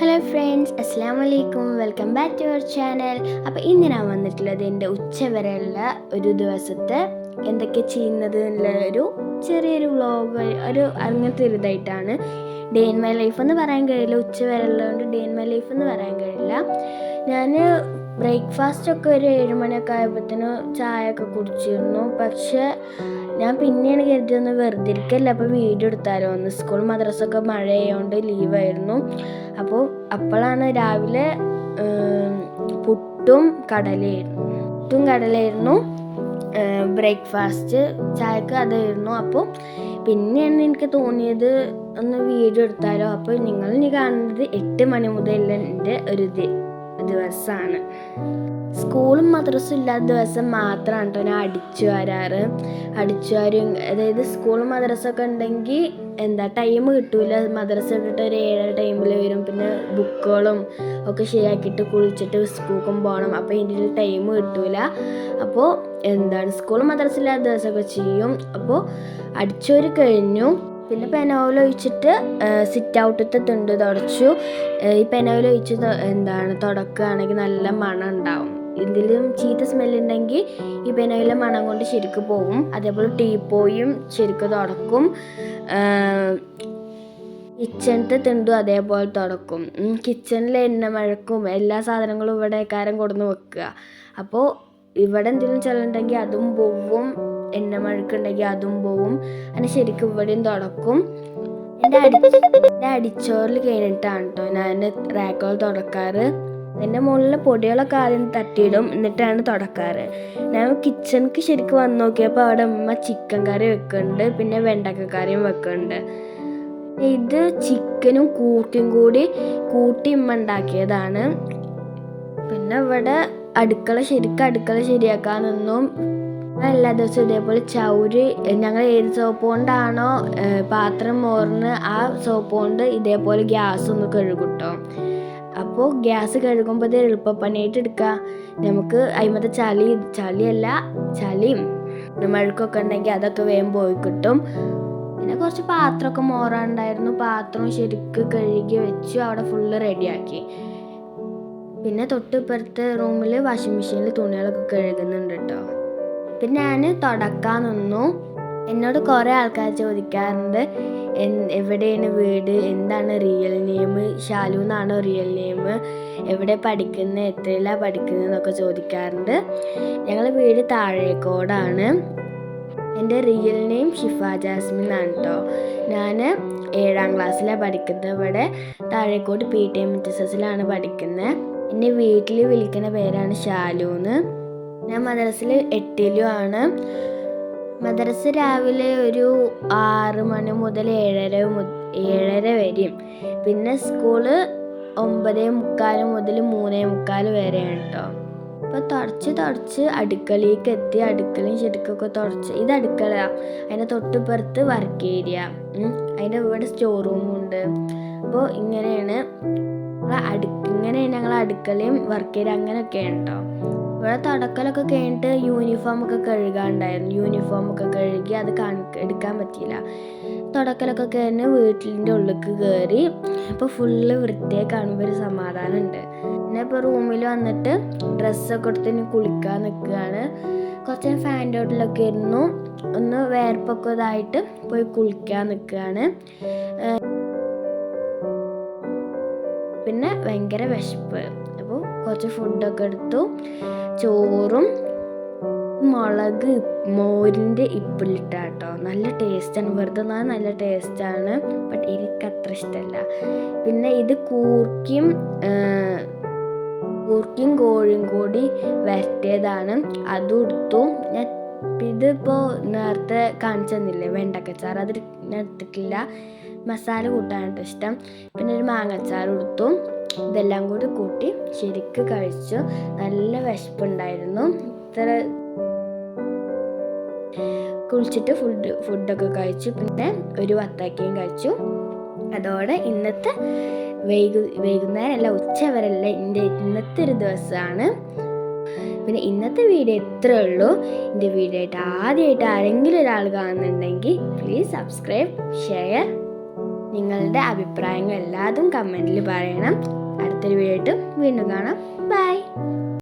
Hello friends അസ്സാം വലൈക്കും welcome back to our channel അപ്പോൾ ഇന്ന് ഞാൻ വന്നിട്ടുള്ളത് എന്റെ ഉച്ചവരെയുള്ള ഒരു ദിവസത്തെ എന്തൊക്കെ ചെയ്യുന്നത് എന്നുള്ള ഒരു ചെറിയൊരു വ്ളോഗ് ഒരു അങ്ങനത്തെ ഒരു ഇതായിട്ടാണ്. ഡേ ഇൻ മൈ ലൈഫ് എന്ന് പറയാൻ കഴിയില്ല. ഉച്ച വരെ ഡേ ഇൻ മൈ ലൈഫ് എന്ന് പറയാൻ കഴിയില്ല. ഞാൻ ബ്രേക്ക്ഫാസ്റ്റ് ഒക്കെ ഒരു ഏഴ് മണിയൊക്കെ ആയപ്പോഴത്തേന് ചായ ഒക്കെ കുടിച്ചിരുന്നു. പക്ഷേ ഞാൻ പിന്നെയാണ് കരുതിയൊന്ന് വെറുതെ ഇരിക്കല്ല അപ്പോൾ വീഡിയോ എടുത്താലോ? ഒന്ന് സ്കൂൾ മദ്രസൊക്കെ മഴ ആയതുകൊണ്ട് ലീവായിരുന്നു അപ്പോൾ അപ്പോഴാണ് രാവിലെ പുട്ടും കടലയായിരുന്നു. പുട്ടും കടലയായിരുന്നു ബ്രേക്ക്ഫാസ്റ്റ് ചായക്ക് അതായിരുന്നു. അപ്പോൾ പിന്നെയാണ് എനിക്ക് തോന്നിയത് ഒന്ന് വീഡിയോ എടുത്താലോ? അപ്പോൾ നിങ്ങൾ ഇനി കാണുന്നത് എട്ട് മണി മുതൽ എന്റെ ഒരു ദി- ദിവസമാണ് സ്കൂളും മദ്രസും ഇല്ലാത്ത ദിവസം മാത്രമാണ് കേട്ടോ ഞാൻ അടിച്ചു വരാറ്. അടിച്ചു വരും അതായത് സ്കൂളും മദ്രസൊക്കെ ഉണ്ടെങ്കിൽ എന്താ ടൈം കിട്ടൂല. മദ്രസ ഇട്ടിട്ട് ഒരു ഏഴര ടൈമിൽ വരും. പിന്നെ ബുക്കുകളും ഒക്കെ ശരിയാക്കിയിട്ട് കുളിച്ചിട്ട് സ്കൂൾക്കും പോകണം അപ്പോൾ ഇതിൽ ടൈം കിട്ടൂല. അപ്പോൾ എന്താണ് സ്കൂളും മദ്രസ ഇല്ലാത്ത ദിവസമൊക്കെ ചെയ്യും. അപ്പോൾ അടിച്ചോര് കഴിഞ്ഞു. പിന്നെ പെനോയിൽ ഒഴിച്ചിട്ട് സിറ്റ് ഔട്ടത്തെ തുണ്ട് തുടച്ചു. ഈ പെനോയിൽ ഒഴിച്ച് എന്താണ് തുടക്കുകയാണെങ്കിൽ നല്ല മണം ഉണ്ടാവും. ഇതിലും ചീത്ത സ്മെല്ലുണ്ടെങ്കിൽ ഈ പെനോയിലെ മണം കൊണ്ട് ശരിക്ക് പോകും അതേപോലെ ടീപ്പോയും ശരിക്ക് തുടക്കും. കിച്ചണത്തെ തിണ്ടും അതേപോലെ തുടക്കും. കിച്ചണിൽ എണ്ണ മഴക്കും എല്ലാ സാധനങ്ങളും ഇവിടെ കാരം കൊടുന്ന് വെക്കുക. അപ്പോൾ ഇവിടെ എന്തെങ്കിലും ചെല്ലുണ്ടെങ്കിൽ അതും പോവും എണ്ണ മഴക്കുണ്ടെങ്കിൽ അതും പോവും. അങ്ങനെ ശരിക്കും ഇവിടെയും തുടക്കും. എന്റെ അടി എന്റെ അടിച്ചോറിൽ കഴിഞ്ഞിട്ടാണ് കേട്ടോ ഞാൻ റാക്കുകൾ തുടക്കാറ്. എന്റെ മുകളിലെ പൊടികളൊക്കെ ആദ്യം തട്ടിയിടും എന്നിട്ടാണ് തുടക്കാറ്. ഞാൻ കിച്ചണിക്ക് ശരിക്കും വന്ന് നോക്കിയപ്പോൾ അവിടെ അമ്മ ചിക്കൻ കറി വെക്കുന്നുണ്ട് പിന്നെ വെണ്ടക്ക കറിയും വെക്കുന്നുണ്ട്. ഇത് ചിക്കനും കൂട്ടിയും കൂടി കൂട്ടി ഉമ്മ ഉണ്ടാക്കിയതാണ്. പിന്നെ ഇവിടെ അടുക്കള ശരിക്കും അടുക്കള ശരിയാക്കാനൊന്നും ഞാൻ എല്ലാ ദിവസവും ഇതേപോലെ ചൗരി ഞങ്ങൾ ഏത് സോപ്പ് കൊണ്ടാണോ പാത്രം മോർന്ന് ആ സോപ്പ് കൊണ്ട് ഇതേപോലെ ഗ്യാസ് ഒന്ന് കഴുകട്ടോ. അപ്പോൾ ഗ്യാസ് കഴുകുമ്പോൾ എളുപ്പപ്പണിയായിട്ട് എടുക്കുക നമുക്ക് അതിമത്തെ ചളി ചളിയല്ല ചളിയും മഴക്കൊക്കെ ഉണ്ടെങ്കിൽ അതൊക്കെ വേഗം പോയി കിട്ടും. പിന്നെ കുറച്ച് പാത്രമൊക്കെ മോറാണ്ടായിരുന്നു പാത്രം ശരിക്ക് കഴുകി വെച്ചു അവിടെ ഫുള്ള് റെഡിയാക്കി പിന്നെ തൊട്ടിപ്പുറത്തെ റൂമിൽ വാഷിംഗ് മെഷീനിൽ തുണികളൊക്കെ കഴുകുന്നുണ്ട് കേട്ടോ പിന്നെ ഞാൻ തുടക്കാൻ നിന്നു. എന്നോട് കുറേ ആൾക്കാർ ചോദിക്കാറുണ്ട് എവിടെയാണ് വീട്? എന്താണ് റിയൽ നെയിം ഷാലു എന്നാണോ റിയൽ നെയിം എവിടെ പഠിക്കുന്നത് എത്രയിലാണ് പഠിക്കുന്നത് എന്നൊക്കെ ചോദിക്കാറുണ്ട്. ഞങ്ങൾ വീട് താഴേക്കോടാണ്. എന്റെ റിയൽ നെയിം ഷിഫ ജാസ്മിൻ ആണ് കേട്ടോ ഞാൻ ഏഴാം ക്ലാസ്സിലാണ് പഠിക്കുന്നത്. ഇവിടെ Thazhekode P T M H S എസിലാണ് പഠിക്കുന്നത് എന്റെ വീട്ടിൽ വിളിക്കുന്ന പേരാണ് ഷാലു എന്ന് ഞാൻ മദ്രസിൽ എട്ടിലും ആണ്. മദ്രസ രാവിലെ ഒരു ആറ് മണി മുതൽ ഏഴര ഏഴര വരെയും. പിന്നെ സ്കൂൾ ഒമ്പതേ മുക്കാൽ മുതൽ മൂന്നേ മുക്കാൽ വരെയാണ് കേട്ടോ അപ്പോൾ തുടച്ച് തുടച്ച് അടുക്കളയിലേക്ക് എത്തി. അടുക്കളയും ചെടുക്കൊക്കെ തുടച്ച്. ഇത് അടുക്കള. അതിന്റെ തൊട്ടുപുറത്ത് വർക്ക് ഏരിയ അതിന്റെ ഇവിടെ സ്റ്റോർ റൂമുണ്ട് അപ്പോൾ ഇങ്ങനെയാണ്. അടു ഇങ്ങനെയാണ് ഞങ്ങൾ അടുക്കളയും വർക്ക് ഏരിയ അങ്ങനെയൊക്കെയാണ് കേട്ടോ ഇവിടെ തടക്കലൊക്കെ കഴിഞ്ഞിട്ട് യൂണിഫോം ഒക്കെ കഴുകാണ്ടായിരുന്നു. യൂണിഫോം ഒക്കെ കഴുകി അത് കാണി എടുക്കാൻ പറ്റിയില്ല. തുടക്കലൊക്കെ കഴിഞ്ഞ് വീട്ടിന്റെ ഉള്ളിലേക്ക് കയറി ഇപ്പോൾ ഫുള്ള് വൃത്തിയായി കാണുമ്പോൾ ഒരു സമാധാനമുണ്ട്. പിന്നെ ഇപ്പോൾ റൂമിൽ വന്നിട്ട് ഡ്രസ്സൊക്കെ എടുത്ത് ഇനി കുളിക്കാൻ നിൽക്കുകയാണ്. കുറച്ച് ഫാന്റെ ഹോട്ടലൊക്കെ ഇരുന്നു. ഒന്ന് വേർപ്പൊക്കെ ഇതായിട്ട് പോയി കുളിക്കാൻ നിൽക്കുകയാണ്. പിന്നെ ഭയങ്കര വിശപ്പ്. അപ്പോൾ കുറച്ച് ഫുഡൊക്കെ എടുത്തു. ചോറും മുളക് മോരിന്റെ ഇപ്പിലിട്ടാട്ടോ. നല്ല ടേസ്റ്റാണ്. വെറുതെ തിന്നാൻ നല്ല ടേസ്റ്റാണ്. ബട്ട് എനിക്കത്ര ഇഷ്ടമല്ല പിന്നെ ഇത് കൂർക്കിയും കൂർക്കിയും കോഴിയും കൂടി വരട്ടിയതാണ്. അതും എടുത്തു. ഞാൻ ഇതിപ്പോൾ നേരത്തെ കാണിച്ചു തന്നില്ലേ വെണ്ടക്കച്ചാർ അത് ഞാൻ എടുത്തിട്ടില്ല. മസാല കൂട്ടാനായിട്ട് ഇഷ്ടം. പിന്നെ ഒരു മാങ്ങച്ചാർ എടുത്തു. ഇതെല്ലാം കൂടി കൂട്ടി ശരിക്ക് കഴിച്ചു നല്ല വിശപ്പുണ്ടായിരുന്നു. ഇത്ര കുളിച്ചിട്ട് ഫുഡ് ഫുഡൊക്കെ കഴിച്ചു പിന്നെ ഒരു വത്താക്കയും കഴിച്ചു. അതോടെ ഇന്നത്തെ വൈകു വൈകുന്നേരം അല്ല ഉച്ച വരെയല്ല എന്റെ ഇന്നത്തെ ഒരു ദിവസമാണ് പിന്നെ ഇന്നത്തെ വീഡിയോ ഇത്രേ ഉള്ളൂ. എന്റെ വീഡിയോ ആയിട്ട് ആദ്യമായിട്ട് ആരെങ്കിലും ഒരാൾ കാണുന്നുണ്ടെങ്കിൽ പ്ലീസ് സബ്സ്ക്രൈബ് ഷെയർ നിങ്ങളുടെ അഭിപ്രായങ്ങൾ എല്ലാതും കമന്റിൽ പറയണം. അടുത്തൊരു വീഡിയോ ആയിട്ട് വീണ്ടും കാണാം. ബൈ